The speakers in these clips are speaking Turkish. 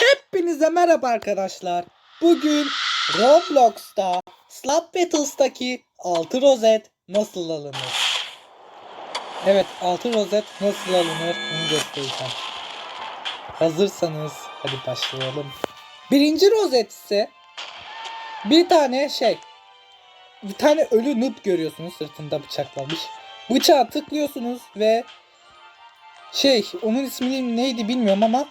Hepinize merhaba arkadaşlar. Bugün Roblox'ta Slap Battles'taki 6 rozet nasıl alınır? Evet 6 rozet nasıl alınır bunu göstereceğim. Hazırsanız hadi başlayalım. Birinci rozet ise bir tane şey bir tane ölü noob görüyorsunuz sırtında bıçaklamış. Bıçağı tıklıyorsunuz ve şey onun ismini neydi bilmiyorum ama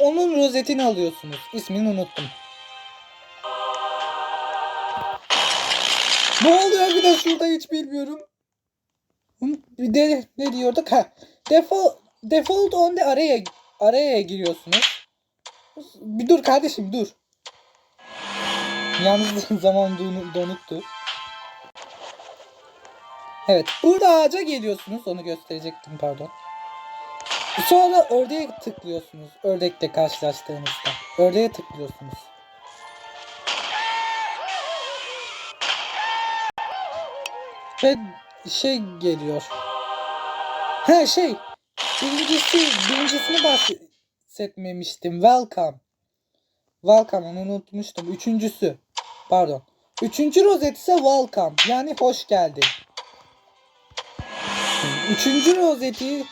onun rozetini alıyorsunuz. İsmini unuttum. Ne oluyor bir de şurada hiç bilmiyorum. Bir de ne diyorduk? Ha. Default, default on the araya araya giriyorsunuz. Bir dur kardeşim dur. Yalnız zaman don- donuktu. Evet. Burada ağaca geliyorsunuz. Onu gösterecektim pardon. Sonra ördeğe tıklıyorsunuz. Ördekle karşılaştığınızda. Ördeğe tıklıyorsunuz. Ve şey geliyor. Ha şey. Birincisi, birincisini bahsetmemiştim. Welcome. Welcome onu unutmuştum. Üçüncüsü. Pardon. Üçüncü rozet ise welcome. Yani hoş geldin. Üçüncü rozeti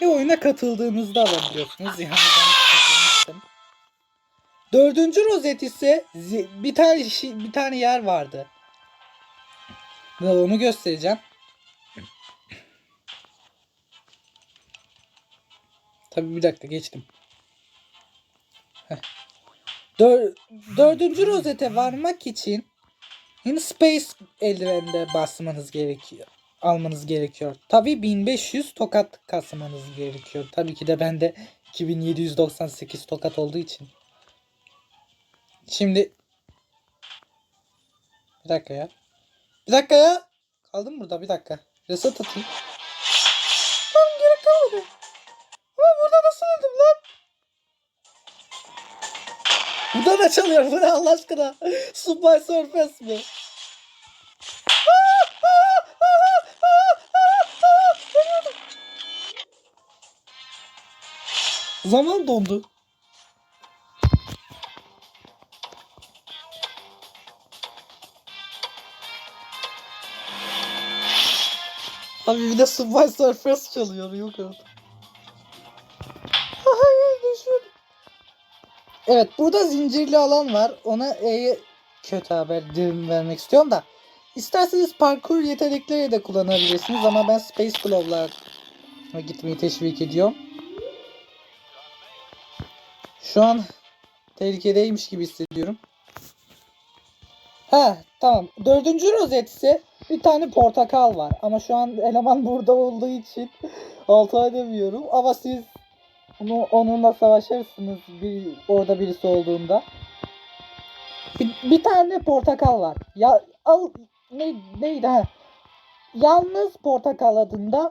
bir oyuna katıldığınızda alabiliyorsunuz. Yani ben. Dördüncü rozet ise bir tane bir tane yer vardı. Ve onu göstereceğim. Tabii bir dakika geçtim. Dör- dördüncü rozete varmak için yine Space eldiveninde basmanız gerekiyor. Almanız gerekiyor. Tabii 1500 tokat kasmanız gerekiyor. Tabii ki de bende 2798 tokat olduğu için. Şimdi bir dakika ya. Bir dakika ya. Kaldım burada bir dakika. Reset atayım. Lan gerek kalmadı. Lan burada nasıl öldüm lan? Buradan açılıyor bu ne Allah aşkına. Super Surface mi? Zaman dondu. Abi bir de Subway Surface çalıyor yok artık. Hayır düşüyorum. Evet burada zincirli alan var. Ona E'ye kötü haber dilim vermek istiyorum da. İsterseniz parkur yetenekleri de kullanabilirsiniz ama ben Space Glow'la gitmeyi teşvik ediyorum. Şu an tehlikedeymiş gibi hissediyorum. Ha tamam. Dördüncü rozet ise bir tane portakal var. Ama şu an eleman burada olduğu için altı edemiyorum. Ama siz onu, onunla savaşırsınız bir, orada birisi olduğunda. Bir, bir tane portakal var. Ya al ne, neydi ha? Yalnız portakal adında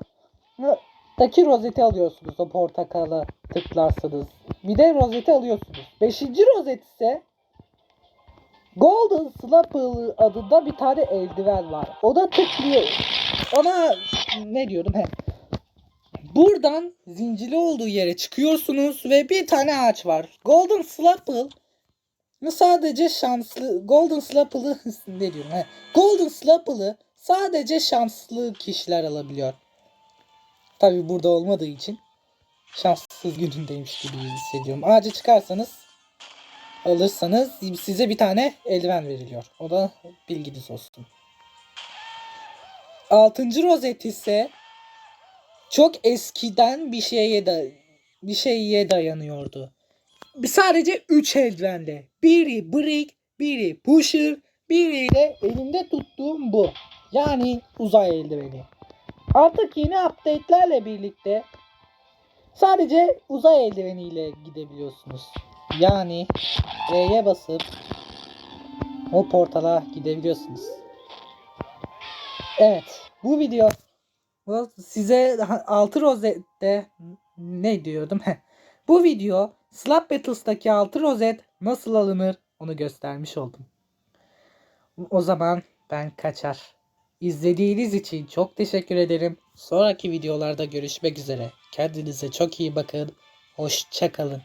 daki rozeti alıyorsunuz o portakala tıklarsanız. Bir de rozeti alıyorsunuz. Beşinci rozet ise Golden Slapple adında bir tane eldiven var. O da tıklıyor. Ona ne diyordum he. Buradan zincirli olduğu yere çıkıyorsunuz ve bir tane ağaç var. Golden Slapple sadece şanslı Golden Slapple'ı ne diyorum he. Golden Slapple'ı sadece şanslı kişiler alabiliyor. Tabi burada olmadığı için şanssız günündeymiş gibi hissediyorum. Ağaca çıkarsanız alırsanız size bir tane eldiven veriliyor. O da bilginiz olsun. Altıncı rozet ise çok eskiden bir şeye da bir şeye dayanıyordu. Sadece 3 eldivenle. Biri brick, biri pusher, biri de elimde tuttuğum bu. Yani uzay eldiveni. Artık yeni update'lerle birlikte sadece uzay eldiveniyle gidebiliyorsunuz. Yani E'ye basıp o portala gidebiliyorsunuz. Evet. Bu video size 6 rozette ne diyordum? bu video Slap Battles'taki 6 rozet nasıl alınır onu göstermiş oldum. O zaman ben kaçar. İzlediğiniz için çok teşekkür ederim. Sonraki videolarda görüşmek üzere. Kendinize çok iyi bakın. Hoşçakalın.